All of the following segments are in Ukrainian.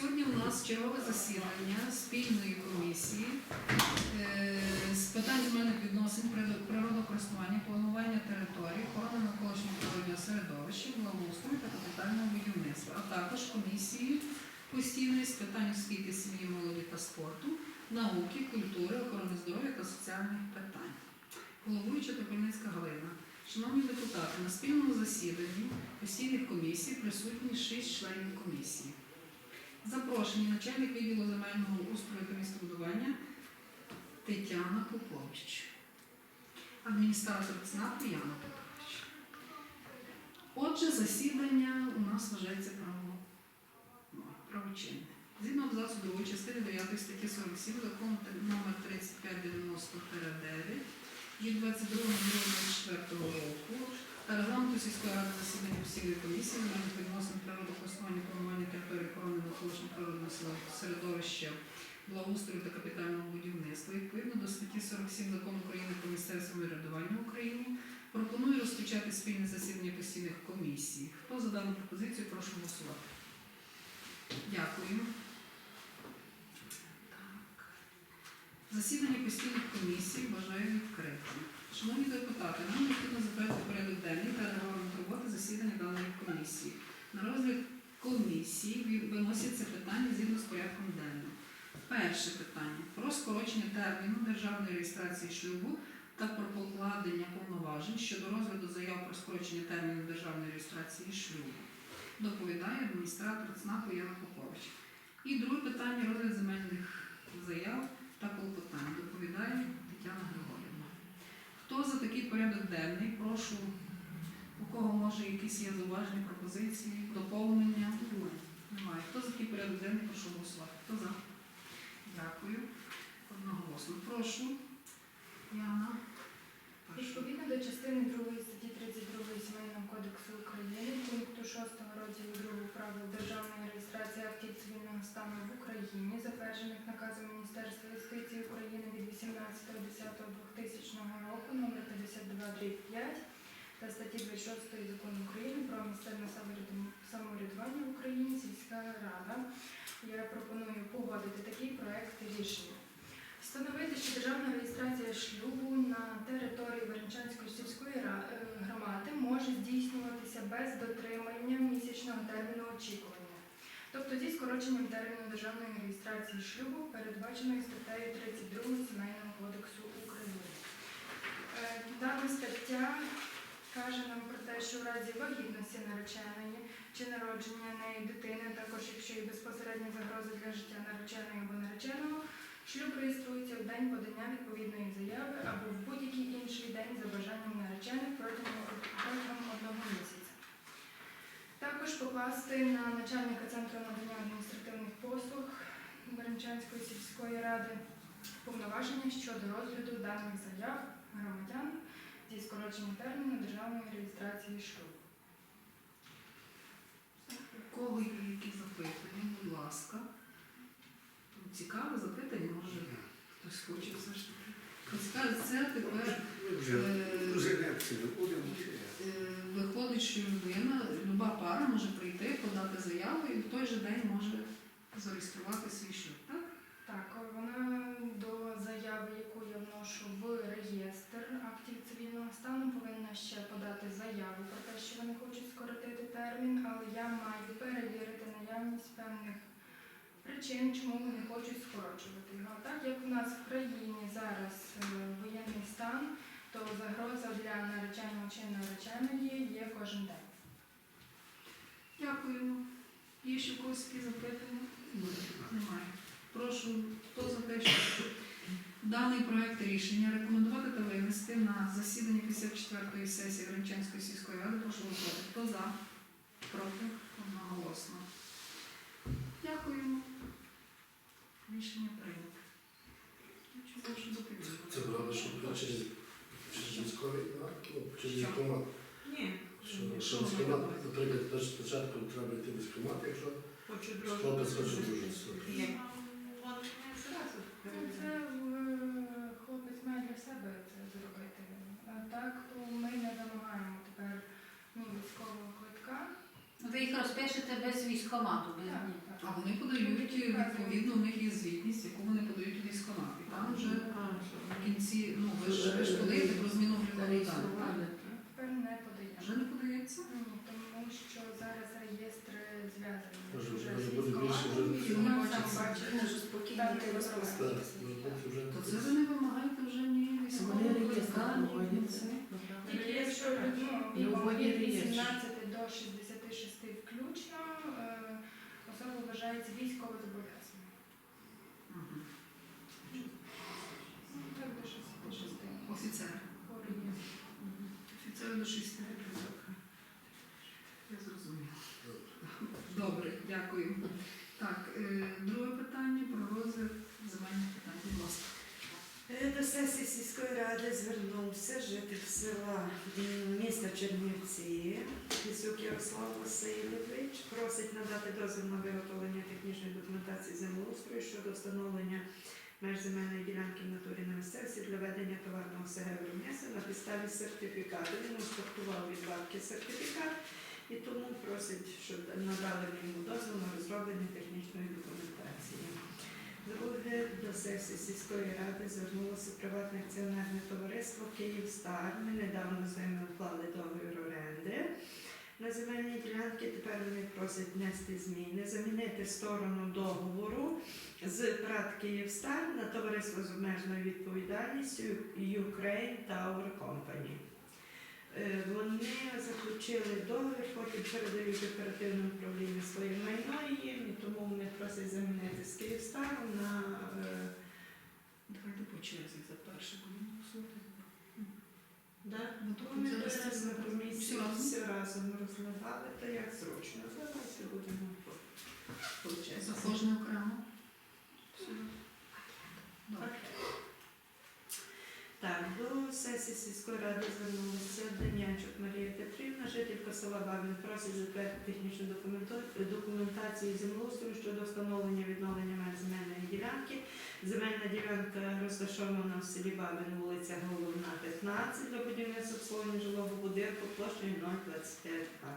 Сьогодні у нас чергове засідання спільної комісії е, з питань земельних відносин, приро- природокористування, планування території, охорони навколишнього природного середовища, благоустрою та капітального будівництва, а також комісії постійної з питань освіти, сім'ї, молоді та спорту, науки, культури, охорони здоров'я та соціальних питань. Головуюча Топольницька Галина. Шановні депутати, на спільному засіданні постійних комісій присутні шість членів комісії. Запрошені начальник відділу земельного устрою та містобудування Тетяна Попович. Адміністратор ЦНАПу Яна Попович. Отже, засідання у нас вважається право, ну, правочинне. Згідно абзацу 2 частини 9 статті 47 закону номер 3590-9 від 22.04 року регламенту сільської ради засідання постійної комісії земельних відносин природокористування планування території охорони навколишнього природного середовища, благоустрою та капітального будівництва. Відповідно до статті 47 закону України про місцеве самоврядування в Україні пропоную розпочати спільне засідання постійних комісій. Хто за дану пропозицію, прошу голосувати. Дякую. Засідання постійних комісій вважаю відкритим. Шановні депутати, нам необхідно затвердити порядок денний та регламент роботи засідання даної комісії. На розгляд комісії виносяться питання згідно з порядком денним. Перше питання про скорочення терміну державної реєстрації шлюбу та про покладення повноважень щодо розгляду заяв про скорочення терміну державної реєстрації шлюбу. Доповідає адміністратор ЦНАПу Яна Попович. І друге питання розгляд земельних заяв та клопотань. Доповідає Тетяна Григорівна. Хто за такий порядок денний? Прошу, у кого може якісь є зауваження, пропозиції, доповнення? Немає. Хто за такий порядок денний? Прошу голосувати. Хто за? Дякую. Одноголосно. Прошу. Яна. Відповідно до частини 2 статті 32 Сімейного кодексу України, пункту 6 розділу 2 правил державної реєстрації актів цивільного стану в Україні, затверджених наказом Міністерства юстиції України від 18.10.2000 року номер 52 та статті 26 закону України про місцеве самоврядування в Україні, сільська рада. Я пропоную погодити такий проект рішення. Встановити, що державна реєстрація шлюбу на території Веренчанської сільської е, громади може здійснюватися без дотримання місячного терміну очікування, тобто зі скороченням терміну державної реєстрації шлюбу, передбаченої статтею 32 Сімейного кодексу України. Е, Дана стаття каже нам про те, що в разі вагітності нареченої чи народження неї дитини, також якщо є безпосередня загроза для життя нареченої або нареченого, Шлюб реєструється в день подання відповідної заяви або в будь-який інший день за бажанням наречених протягом, протягом одного місяця. Також покласти на начальника центру надання адміністративних послуг Беренчанської сільської ради повноваження щодо розгляду даних заяв громадян зі скороченням терміну державної реєстрації шлюбу. У кого є якісь запитання, будь ласка. Цікаве запитання, може хтось хоче все ж таки. Цікаве, це тепер будемо. е, виходить, що людина, люба пара може прийти, подати заяву і в той же день може зареєструвати свій шлюб, так? Так, вона до заяви, яку я вношу в реєстр актів цивільного стану, повинна ще подати заяву про те, що вони хочуть скоротити термін, але я маю перевірити наявність певних причин, чому вони хочуть скорочувати його. Так як в нас в країні зараз е, воєнний стан, то загроза для нареченого чи нареченої є кожен день. Дякую. Є ще когось які запитання? Немає. Прошу, хто за те, що даний проект рішення рекомендувати та винести на засідання 54-ї сесії Гранчанської сільської ради, прошу голосувати. Хто за? Проти? Одноголосно. Дякуємо. Рішення прийнято. Доповідати? Це правда, що через через військовий ну, через Що? військкомат. Ні, Що, робите? наприклад, спочатку треба йти в військкомат, якщо хочу хлопець хоче дружити. Ні. Ну, Це е, хлопець має для себе це зробити. А так то ми не вимагаємо тепер ні військового квитка. Ви їх розпишете без військомату, без Так, ні. так. А вони подають відповідно, у них звітність, яку вони подають у військкомат. І там вже в кінці, ну ви ж ви ж подаєте про зміну облікової дані. Тепер не подаємо. Вже не подається? Ні, тому що зараз реєстри зв'язані вже з буде більше вже- Ну. Може, спокійно не вже То це ви не вимагаєте вже ні військового виконання. Тільки якщо ну, від 18 до 66 включно, е, особа вважається військово зобов'язаною. Мгм. Ну, так до 66 Офіцер. по реєстру. Офіцер до 6 років. Я зрозуміла. Добре, дякую. Так, е, друге питання про розгляд земельних питань. Будь ласка. Е, До сесії сільської ради звернувся житель села міста Чернівці Лісюк Ярослав Васильович. Просить надати дозвіл на виготовлення технічної документації землеустрою щодо встановлення меж земельної ділянки в натурі на місцевості для ведення товарного виробництва на підставі сертифікату. Він успадкував від бабки сертифікат і тому просить, щоб надали йому дозвіл на розроблення технічної документації. Друге, до сесії сільської ради звернулося приватне акціонерне товариство Київстар. Ми недавно з ними уклали договір оренди. На земельній ділянці тепер вони просять внести зміни, замінити сторону договору з ПРАТ Київстар на товариство з обмеженою відповідальністю Ukraine Tower Company. Е, Вони заключили договір, потім передають оперативному управлінню своє майно їм, і тому вони просять замінити з Київстару на е, Давайте по черзі за перше голосувати. да, зараз на все разом? Разом то як зручно. Давайте будемо. За кожне окремо. Добре. Так, до сесії сільської ради звернулася Данянчук Марія Петрівна, жителька села Бабин, просить затвердити технічну документа- документацію землеустрою щодо встановлення відновлення меж земельної ділянки. Земельна ділянка розташована в селі Бабин, вулиця Головна, 15, для будівництва обслуговування жилого будинку площею 025 га.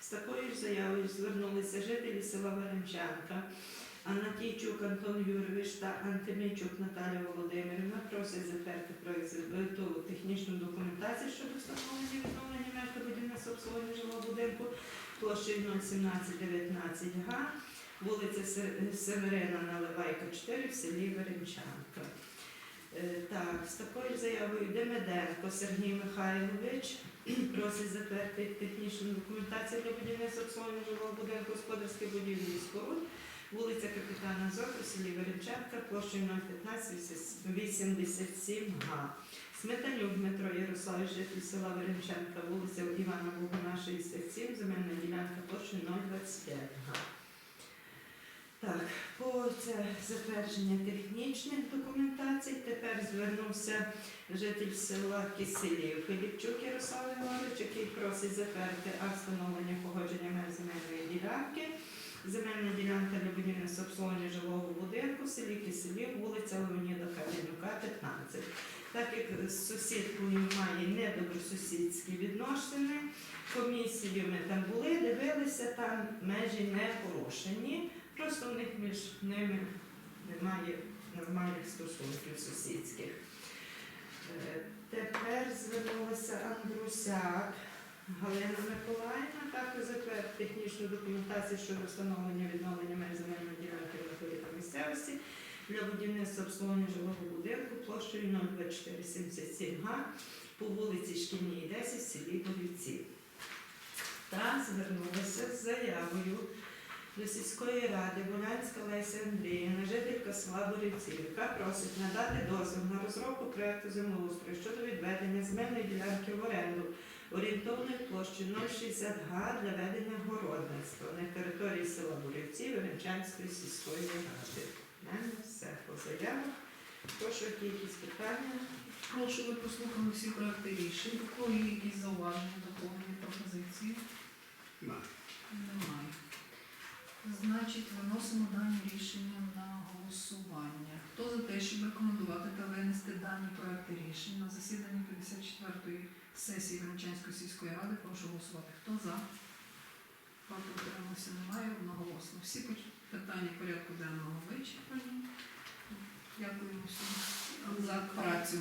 З такою ж заявою звернулися жителі села Варенчанка. Анатійчук Антон Юрійович та Антимійчук Наталія Володимирівна просять затвердити проєкту технічну документацію щодо встановлення відновлення та будівництва обслуговування жилого будинку площею 01719 га, вулиця Се- Семерина Наливайка 4 в селі Веренчанка. Е, Так, з такою заявою Демеденко Сергій Михайлович просить затвердити технічну документацію для будівництва обслуговування жилого будинку господарських будівлі споруд Вулиця Капітана Зоку, в селі Веренченка, площею 01587 га. Сметанюк Дмитро Ярославович, житель села Веренченка, вулиця Івана Богуна, 67, земельна ділянка площею 025 га. Так, по це затвердження технічних документацій тепер звернувся житель села Киселів Филіпчук Ярослав Іванович, який просить затвердити акт встановлення погодження меж земельної ділянки. Земельна ділянка для будівництва обслуговування жилого будинку в селі Киселів, вулиця Леоніда Кам'янюка, 15. Так як з сусідкою має недобросусідські відносини, комісії ми там були, дивилися, там межі не порушені, просто в них між ними немає нормальних стосунків сусідських. Е, Тепер звернулася Андрусяк Галина Миколаївна також затвердити технічну документацію щодо встановлення відновлення меж земельної ділянки натурі місцевості для будівництва обслуговування жилого будинку площею 02477 га по вулиці Шкільній 10 в селі Борівці. Та звернулася з заявою до сільської ради Болянська Леся Андріївна, жителька села Борівці, яка просить надати дозвіл на розробку проекту землеустрою щодо відведення земельної ділянки в оренду орієнтовною площею 060 га для ведення городництва на території села Бурівці Веренчанської сільської ради. Мене все по заявах. Прошу, які якісь питання? Прошу, ви прослухали всі проекти рішень. У кого є якісь зауваження, доповнення, пропозиції? Немає. Немає. Значить, виносимо дані рішення на голосування. Хто за те, щоб рекомендувати та винести дані проекти рішень на засіданні 54-ї сесії Гранчанської сільської ради, прошу голосувати. Хто за? Проти Утримався немає одноголосно. Всі питання порядку денного вичерпані. Дякуємо всім за працю.